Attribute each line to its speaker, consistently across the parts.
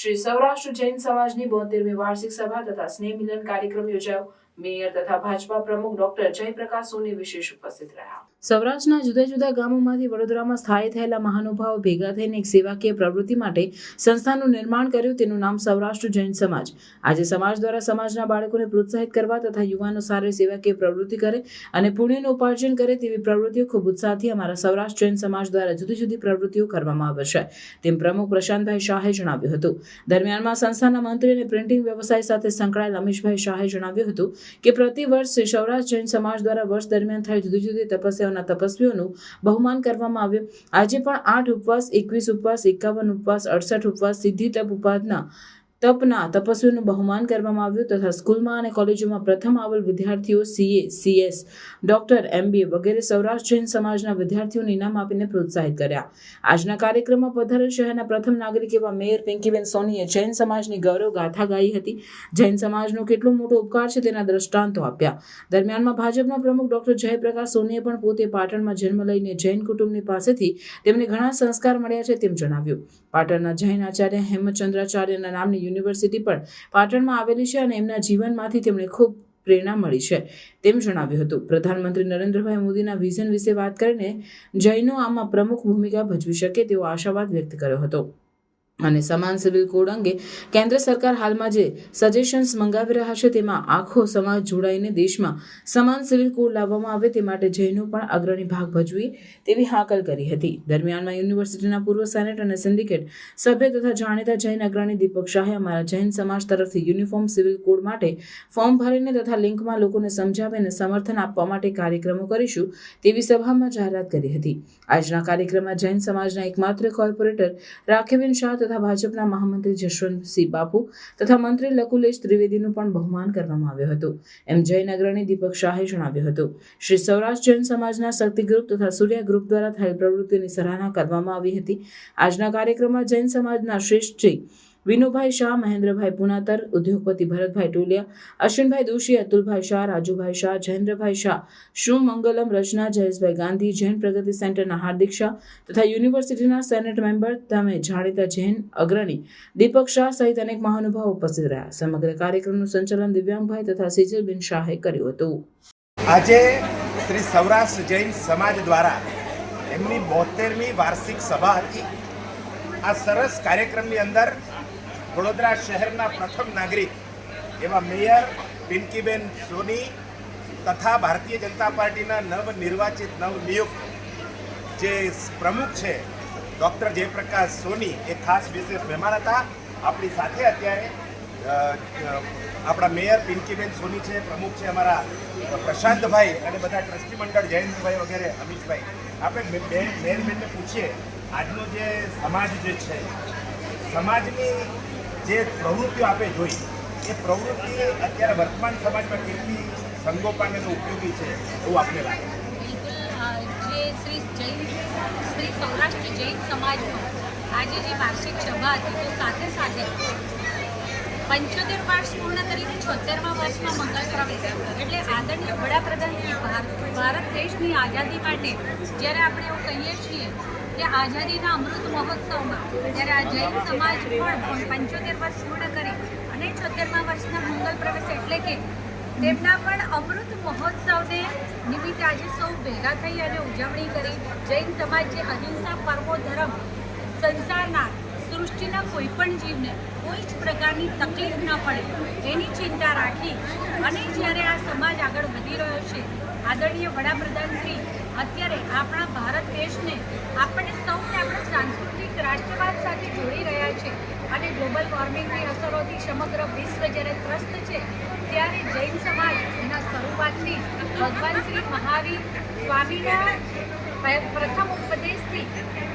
Speaker 1: શ્રી સૌરાષ્ટ્ર જૈન સમાજની બોતેરમી વાર્ષિક સભા તથા સ્નેહ મિલન કાર્યક્રમ યોજાયો. મેયર તથા ભાજપા પ્રમુખ ડોક્ટર જયપ્રકાશ સોની વિશેષ ઉપસ્થિત રહ્યા. સૌરાષ્ટ્રના જુદા જુદા ગામોમાંથી વડોદરામાં સ્થાયી થયેલા મહાનુભાવો ભેગા થઈને એક સેવાકીય પ્રવૃત્તિ માટે સંસ્થાનું નિર્માણ કર્યું. તેનું નામ સૌરાષ્ટ્ર જૈન સમાજ. આજે સમાજ દ્વારા સમાજના બાળકોને પ્રોત્સાહિત કરવા તથા યુવાનો સારી સેવાકીય પ્રવૃત્તિ કરે અને પુણ્યનું ઉપાર્જન કરે તેવી પ્રવૃત્તિઓ ખૂબ ઉત્સાહથી અમારા સૌરાષ્ટ્ર જૈન સમાજ દ્વારા જુદી જુદી પ્રવૃત્તિઓ કરવામાં આવે છે. તેમ પ્રમુખ પ્રશાંતભાઈ શાહે જણાવ્યું હતું. દરમિયાનમાં સંસ્થાના મંત્રી અને પ્રિન્ટિંગ વ્યવસાય સાથે સંકળાયેલ અમીશભાઈ શાહે જણાવ્યું હતું કે, પ્રતિ વર્ષ સૌરાષ્ટ્ર જૈન સમાજ દ્વારા વર્ષ દરમિયાન થયેલ જુદી જુદી તપસ્યાઓના તપસ્વીઓનું બહુમાન કરવામાં આવ્યું. આજે પણ આઠ ઉપવાસ, એકવીસ ઉપવાસ, એકાવન ઉપવાસ, અડસઠ ઉપવાસ સિદ્ધિ તપ ઉપાસના તપના તપસ્વીનું બહુમાન કરવામાં આવ્યું તથા સ્કૂલમાં અને કોલેજોમાં પ્રથમ આવેલ વિદ્યાર્થીઓ સીએ, સીએસ, ડોક્ટર, એમબીએ વગેરે સૌરાષ્ટ્ર જૈન સમાજના વિદ્યાર્થીઓને ઇનામ આપીને પ્રોત્સાહિત કર્યા. આજના કાર્યક્રમમાં પધારેલ શહેરના પ્રથમ નાગરિક એવા મેયર પિંકીબેન સોનીએ જૈન સમાજની ગૌરવ ગાથા ગાઈ હતી. જૈન સમાજનો કેટલો મોટો ઉપકાર છે તેના દ્રષ્ટાંતો આપ્યા. દરમિયાનમાં ભાજપના પ્રમુખ ડોક્ટર જયપ્રકાશ સોનીએ પણ પોતે પાટણમાં જન્મ લઈને જૈન કુટુંબની પાસેથી તેમને ઘણા સંસ્કાર મળ્યા છે તેમ જણાવ્યું. પાટણના જૈન આચાર્ય હેમચંદ્રાચાર્યના નામની યુનિવર્સિટી પણ પાટણમાં આવેલી છે અને એમના જીવનમાંથી તેમને ખૂબ પ્રેરણા મળી છે તેમ જણાવ્યું હતું. પ્રધાનમંત્રી નરેન્દ્રભાઈ મોદીના વિઝન વિશે વાત કરીને જૈનો આમાં પ્રમુખ ભૂમિકા ભજવી શકે તેવો આશાવાદ વ્યક્ત કર્યો હતો. અને સમાન સિવિલ કોડ અંગે કેન્દ્ર સરકાર હાલમાં જે સજેશન્સ મંગાવી રહ્યા છે, તેમાં આખો સમાજ જોડાઈને દેશમાં સમાન સિવિલ કોડ લાવવામાં આવે તે માટે જૈનો પણ અગ્રણી ભાગ ભજવી તેવી હાકલ કરી હતી. દરમિયાનમાં યુનિવર્સિટીના પૂર્વ સેનેટ અને સિન્ડિકેટ સભ્ય તથા જાણીતા જૈન અગ્રણી દીપક શાહે અમારા જૈન સમાજ તરફથી યુનિફોર્મ સિવિલ કોડ માટે ફોર્મ ભરીને તથા લિંકમાં લોકોને સમજાવીને સમર્થન આપવા માટે કાર્યક્રમો કરીશું તેવી સભામાં જાહેરાત કરી હતી. આજના કાર્યક્રમમાં જૈન સમાજના એકમાત્ર કોર્પોરેટર રાખીબેન શાહ તથા ભાજપના મહામંત્રી જશવંતસિંહ બાપુ તથા મંત્રી લકુલેશ ત્રિવેદીનું પણ બહુમાન કરવામાં આવ્યું હતું. એમ જૈન અગ્રણી દીપક શાહે જણાવ્યું હતું. શ્રી સૌરાષ્ટ્ર જૈન સમાજના શક્તિ ગ્રુપ તથા સૂર્ય ગ્રુપ દ્વારા થયેલ પ્રવૃત્તિની સરાહના કરવામાં આવી હતી. આજના કાર્યક્રમમાં જૈન સમાજના શ્રેષ્ઠ શ્રી વિનુભાઈ શાહ, મહેન્દ્રભાઈ પુનાતર, ઉદ્યોગપતિ ભરતભાઈ ટોલિયા અશ્વિનભાઈ દોશી, અતુલભાઈ શાહ, રાજુભાઈ શાહ, જયેન્દ્રભાઈ શાહ મંગલમ, રચના, જયેશભાઈ ગાંધી, જૈન પ્રગતિ સેન્ટરના હાર્દિક શાહ તથા યુનિવર્સિટીના સેનેટ મેમ્બર તમે જાણીતા જૈન અગ્રણી દીપક શાહ સહિત અનેક મહાનુભાવો ઉપસ્થિત રહ્યા. સમગ્ર કાર્યક્રમનું સંચાલન દિવ્યાંગભાઈ તથા સિજલબેન શાહે કર્યું હતું.
Speaker 2: આજે શ્રી સૌરાષ્ટ્ર જૈન સમાજ દ્વારા એમની બોતેરમી વાર્ષિક સભા હતી. આ સરસ કાર્યક્રમની અંદર વડોદરા શહેરના પ્રથમ નાગરિક એવા મેયર પિંકીબેન સોની તથા ભારતીય જનતા પાર્ટીના નવનિર્વાચિત નવનિયુક્ત જે પ્રમુખ છે, ડૉક્ટર જયપ્રકાશ સોની એ ખાસ વિશેષ મહેમાન હતા. આપણી સાથે અત્યારે આપણા મેયર પિંકીબેન સોની છે, પ્રમુખ છે અમારા પ્રશાંતભાઈ અને બધા ટ્રસ્ટી મંડળ જયંતભાઈ વગેરે અમીશભાઈ આપણે મેયરબેનને પૂછીએ, આજનો જે સમાજ જે છે, સમાજની જે પ્રવૃત્તિઓ આપણે જોઈ, એ પ્રવૃત્તિ અત્યારે વર્તમાન સમાજમાં કેટલી સંગોપાને અને ઉપયોગી છે, એવું આપણે લાગે?
Speaker 3: જે શ્રી જૈન શ્રી સૌરાષ્ટ્ર જૈન સમાજનો આજે જે વાર્ષિક સભા હતી, તો સાથે સાથે પંચોતેર વર્ષ પૂર્ણ કરીને છોતેરમા વર્ષમાં પ્રવેશ એટલે આદરણીય વડાપ્રધાન ભારત દેશની આઝાદી માટે જ્યારે આપણે એવું કહીએ છીએ કે આઝાદીના અમૃત મહોત્સવમાં જ્યારે આ જૈન સમાજ પણ પંચોતેર વર્ષ પૂર્ણ કરી અને છોતેરમા વર્ષના મંગળ પ્રવેશ એટલે કે તેમના પણ અમૃત મહોત્સવને નિમિત્તે આજે સૌ ભેગા થઈ અને ઉજવણી કરી. જૈન સમાજ જે અહિંસા, પરમો ધર્મ, સંસારના સૃષ્ટિના કોઈ પણ જીવને કોઈ જ પ્રકારની તકલીફ ન પડે, એની ચિંતા રાખી અને જ્યારે આ સમાજ આગળ વધી રહ્યો છે, આદરણીય વડાપ્રધાન શ્રી, અત્યારે આપણા ભારત દેશને આપણે સૌને આપણા સાંસ્કૃતિક રાષ્ટ્રવાદ સાથે જોડી રહ્યા છે અને ગ્લોબલ વોર્મિંગની અસરોથી સમગ્ર વિશ્વ જ્યારે ત્રસ્ત છે, ત્યારે જૈન સમાજ એના શરૂઆતથી ભગવાન શ્રી મહાવીર સ્વામીના પ્રથમ ઉપદેશથી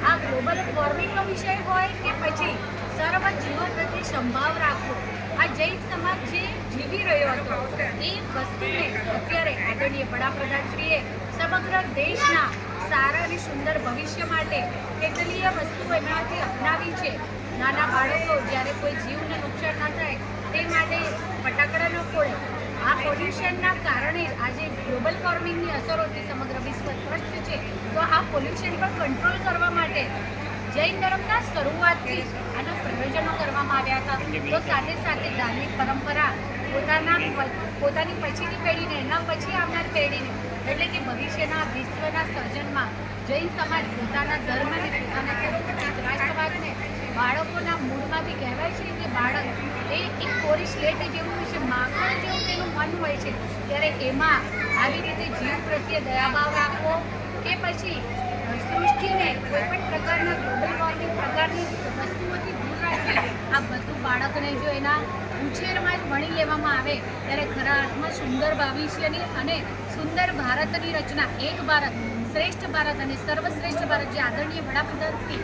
Speaker 3: આ ગ્લોબલ વોર્મિંગનો વિષય હોય કે પછી જીવન પ્રત્યે સંભાવ રાખવો. આ જૈન સમાજ જે જીવી રહ્યો હતો, એ વસ્તુને અત્યારે આદરણીય વડાપ્રધાનશ્રીએ સમગ્ર દેશના સારા અને સુંદર ભવિષ્ય માટે કેટલીય વસ્તુઓ એમનાથી અપનાવી છે. નાના બાળકો જ્યારે કોઈ જીવને નુકસાન ના થાય, તે માટે ફટાકડા ન ફોડે. આ પોલ્યુશનના કારણે આજે ગ્લોબલ વોર્મિંગની અસરોથી સમગ્ર વિશ્વ ત્રસ્ત છે. તો આ પોલ્યુશન પર કંટ્રોલ કરવા માટે જૈન ધર્મના શરૂઆતથી આના પ્રયોજનો કરવામાં આવ્યા હતા. તો સાથે સાથે ધાર્મિક પરંપરા પોતાના પોતાની પછીની પેઢીને, એના પછી આવનાર પેઢીને, એટલે કે ભવિષ્યના, વિશ્વના સર્જનમાં જૈન સમાજ પોતાના ધર્મને પોતાના સંસ્કૃતિક રાષ્ટ્રવાદને બાળકોના મૂળમાંથી કહેવાય છે કે બાળક એ એક કોરી સ્લેટ જેવું હોય છે, માખણ જેવું તેનું મન હોય છે, ત્યારે એમાં આવી રીતે જીવ પ્રત્યે દયાભાવ રાખવો કે પછી સૃષ્ટિને કોઈ પણ પ્રકારના ગ્લોબલ વોર્મિંગ પ્રકારની વસ્તુઓથી દૂર રાખીને આ બધું બાળકને જો એના ઉછેરમાં જ ભણી લેવામાં આવે, ત્યારે ખરા અર્થમાં સુંદર ભવિષ્યની અને સુંદર ભારતની રચના, એક ભારત, શ્રેષ્ઠ ભારત અને સર્વશ્રેષ્ઠ ભારત જે આદરણીય વડાપ્રધાન શ્રી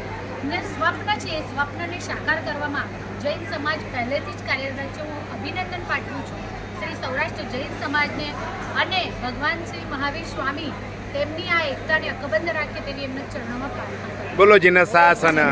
Speaker 3: ને સ્વપ્ન છે, એ સ્વપ્નને સાકાર કરવામાં જૈન સમાજ પહેલેથી જ કાર્યરત છે, હું અભિનંદન પાઠવું છું. શ્રી સૌરાષ્ટ્ર જૈન સમાજને અને ભગવાન શ્રી મહાવીર સ્વામી તેમની આ એકતાને અકબંધ રાખે તેની એમના ચરણોમાં પ્રાર્થના
Speaker 2: બોલો જીના સાસના.